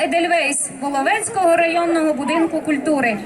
Едельвейс Воловецького районного будинку культури.